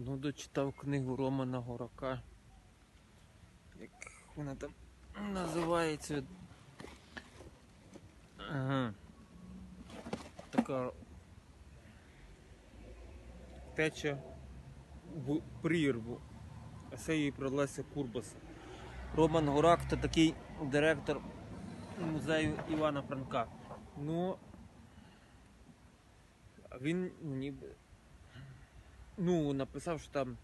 Ну, дочитав книгу Романа Горака. Як вона там називається. Ага. Така теча в прірву. Це їй про Леся Курбаса. Роман Горак це такий директор музею Івана Франка. Ну, він ніби ну, написав, що там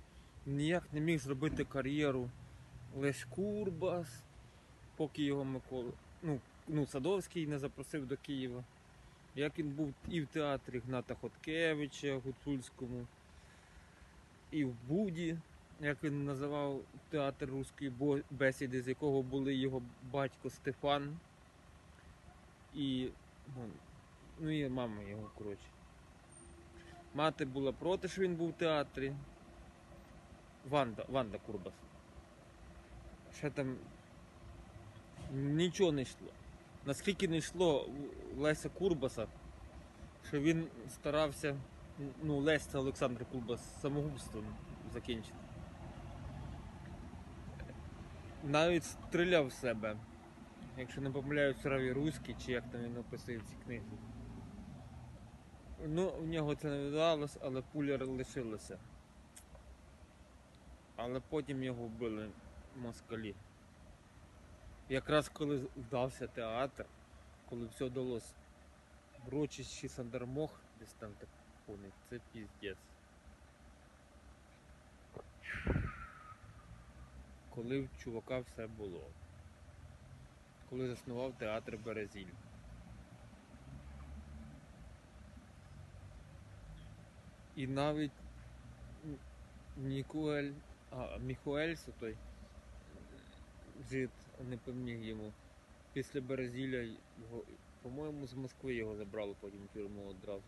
ніяк не міг зробити кар'єру Лесь Курбас, поки його Микола. Ну, ну, Садовський не запросив до Києва. Як він був і в театрі Гната Хоткевича Гуцульському, і в Буді, як він називав театр руської бесіди, з якого були його батько Стефан і, ну, ну і мама його, коротше. Мати була проти, що він був в театрі. Ванда, Ванда Курбас. Ще там нічого не йшло. Наскільки не йшло Леся Курбаса, що він старався, ну, Лесь це Олександр Курбас самогубством закінчити. Навіть стріляв в себе. Якщо не помиляюсь, Раві Руський, чи як там він описує в цій книзі. Ну, в нього це не вдалося, але пуля лишилася. Але потім його вбили москалі. Якраз коли вдався театр, коли все вдалося в Рочищі Сандермох, десь там так поняв, це піздець. Коли в чувака все було. Коли заснував театр Березіль. І навіть Нікуель, а, Міхуельс той жит не поміг йому. Після Березіля по-моєму, з Москви його забрали потім в тюрму одразу.